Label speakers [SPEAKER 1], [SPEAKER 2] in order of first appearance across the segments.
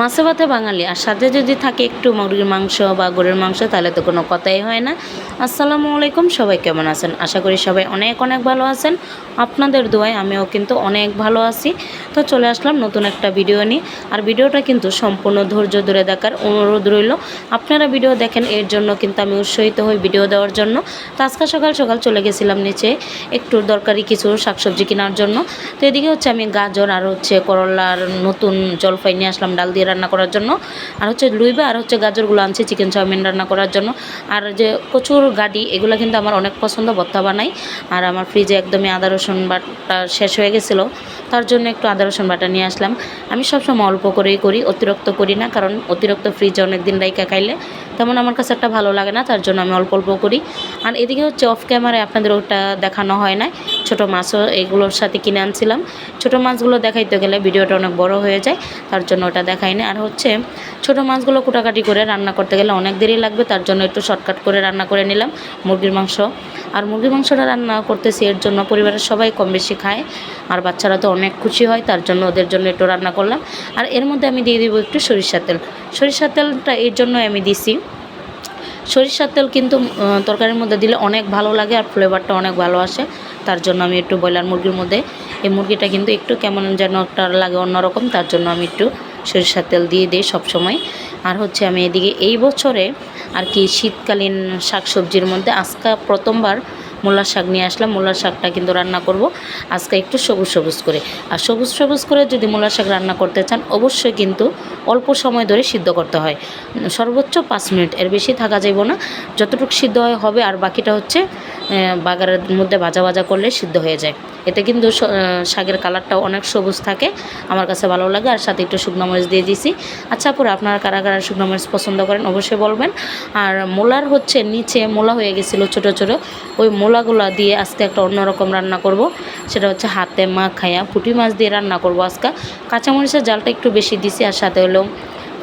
[SPEAKER 1] মাছে ভাতে বাঙালি। আর সাথে যদি থাকে একটু মুরগির মাংস বা গরুর মাংস, তাহলে তো কোনো কথাই হয় না। আসসালামু আলাইকুম, সবাই কেমন আছেন? আশা করি সবাই অনেক অনেক ভালো আছেন। আপনাদের দোয়ায় আমিও কিন্তু অনেক ভালো আছি। তো চলে আসলাম নতুন একটা ভিডিও নিয়ে। আর ভিডিওটা কিন্তু সম্পূর্ণ ধৈর্য ধরে দেখার অনুরোধ রইল। আপনারা ভিডিও দেখেন, এর জন্য কিন্তু আমি উৎসাহিত হই ভিডিও দেওয়ার জন্য। তো আজকে সকাল সকাল চলে গেছিলাম নিচে একটু দরকারি কিছু শাকসবজি কেনার জন্য। তো এদিকে হচ্ছে আমি গাজর আর হচ্ছে করলার নতুন জলপাই নিয়ে আসলাম, ডাল দিয়ে রান্না করার জন্য। আর হচ্ছে লুইবা আর হচ্ছে গাজরগুলো আনছি, চিকেন চাউমিন রান্না করার জন্য। আর যে কচুর গাডি, এগুলো কিন্তু আমার অনেক পছন্দ, ভর্তা বানাই। আর আমার ফ্রিজে একদমই আদা, রসুন বাটা শেষ হয়ে গেছিল। তার জন্য একটু আদা, রসুন বাটা নিয়ে আসলাম। আমি সবসময় অল্প করেই করি, অতিরিক্ত করি না, কারণ অতিরিক্ত ফ্রিজে অনেক দিন রাইকা খাইলে তেমন আমার কাছে একটা ভালো লাগে না, তার জন্য আমি অল্প অল্প করি। আর এদিকে হচ্ছে অফ ক্যামেরায় আপনাদের ওটা দেখানো হয় না ছোটো মাছও এগুলোর সাথে কিনে আনছিলাম। ছোটো মাছগুলো দেখাইতে গেলে ভিডিওটা অনেক বড় হয়ে যায়, তার জন্য ওটা দেখাই না আর হচ্ছে ছোটো মাছগুলো কুটাকাটি করে রান্না করতে গেলে অনেক দেরি লাগবে, তার জন্য একটু শর্টকাট করে রান্না করে নিলাম মুরগির মাংস। আর মুরগির মাংসটা রান্না করতেছি এর জন্য পরিবারের সবাই কম বেশি খায়, আর বাচ্চারা তো অনেক খুশি হয়, তার জন্য ওদের জন্য একটু রান্না করলাম। আর এর মধ্যে আমি দিয়ে দিব একটু সরিষার তেল। সরিষার তেলটা এর জন্য আমি দিছি। সরিষার তেল কিন্তু তরকারির মধ্যে দিলে অনেক ভালো লাগে আর ফ্লেভারটা অনেক ভালো আসে, তার জন্য আমি একটু ব্রয়লার মুরগির মধ্যে। এই মুরগিটা কিন্তু একটু কেমন যেন একটা লাগে অন্যরকম, তার জন্য আমি একটু সরিষার তেল দিয়ে দিই সবসময়। আর হচ্ছে আমি এদিকে এই বছরে আর কি শীতকালীন শাক সবজির মধ্যে আজকা প্রথমবার মূলার শাক নিয়ে আসলাম। মূলার শাকটা কিন্তু রান্না করব। আজকে একটু সবুজ সবুজ করে। আর সবুজ সবুজ করে যদি মূলার শাক রান্না করতে চান, অবশ্যই কিন্তু অল্প সময় ধরে সিদ্ধ করতে হয়। সর্বোচ্চ পাঁচ মিনিট, এর বেশি থাকা যাইব না। যতটুকু সিদ্ধ হয়, হবে। আর বাকিটা হচ্ছে বাগারের মধ্যে ভাজা ভাজা করলে সিদ্ধ হয়ে যায়। এতে কিন্তু শাকের কালারটাও অনেক সবুজ থাকে। আমার কাছে ভালো লাগে। আর সাথে একটু শুকনো মরিচ দিয়ে দিছি। আচ্ছা পুরো আপনারা কারা কারা শুকনো মরিচ পছন্দ করেন অবশ্যই বলবেন। আর মোলার হচ্ছে নিচে মোলা হয়ে গেছিল ছোটো ছোটো। ওই মোলাগুলো দিয়ে আজকে একটা অন্যরকম রান্না করব। সেটা হচ্ছে হাতে মা খায়া পুঁটি মাছ দিয়ে রান্না করব আজকে। কাঁচামরিচের জালটা একটু বেশি দিছি আর সাথে হলো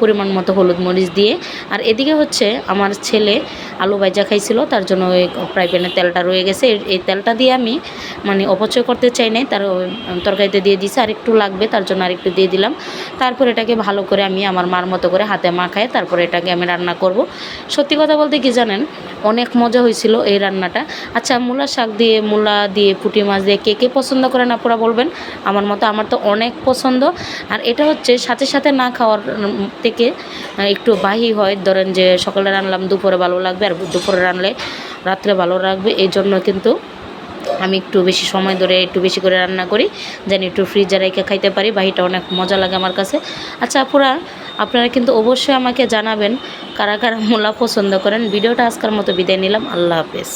[SPEAKER 1] পরিমাণ মতো হলুদ মরিচ দিয়ে। আর এদিকে হচ্ছে আমার ছেলে আলু ভাজা খাইছিল, তার জন্য ওই ফ্রাই প্যানের তেলটা রয়ে গেছে। এই- তেলটা দিয়ে আমি মানে অপচয় করতে চাই নাই, তার তরকারিতে দিয়ে দিছি, আর একটু লাগবে, তার জন্য আর একটু দিয়ে দিলাম। তারপর এটাকে ভালো করে আমি আমার মার মতো করে হাতে মাখায় তারপরে এটাকে আমি রান্না করব। সত্যি কথা বলতে কি জানেন, অনেক মজা হয়েছিল এই রান্নাটা। আচ্ছা মূলা শাক দিয়ে, মূলা দিয়ে, পুঁটি মাছ দিয়ে কে কে পছন্দ করেন আপনারা বলবেন? আমার মতো, আমার তো অনেক পছন্দ। আর এটা হচ্ছে সাথে সাথে না খাওয়ার থেকে একটু বাহি হয়। ধরেন যে সকালে রান্নলাম দুপুরে ভালো লাগবে, আর দুপুরে রানলে রাত্রে ভালো লাগবে। এই জন্য কিন্তু আমি একটু বেশি সময় ধরে একটু বেশি করে রান্না করি, যেন একটু ফ্রিজে রেখে খাইতে পারি। বাহিটা অনেক মজা লাগে আমার কাছে। আচ্ছা আপুরা, আপনারা কিন্তু অবশ্যই আমাকে জানাবেন কারা কারা মূলা পছন্দ করেন। ভিডিওটা আজকের মতো বিদায় নিলাম। আল্লাহ হাফেজ।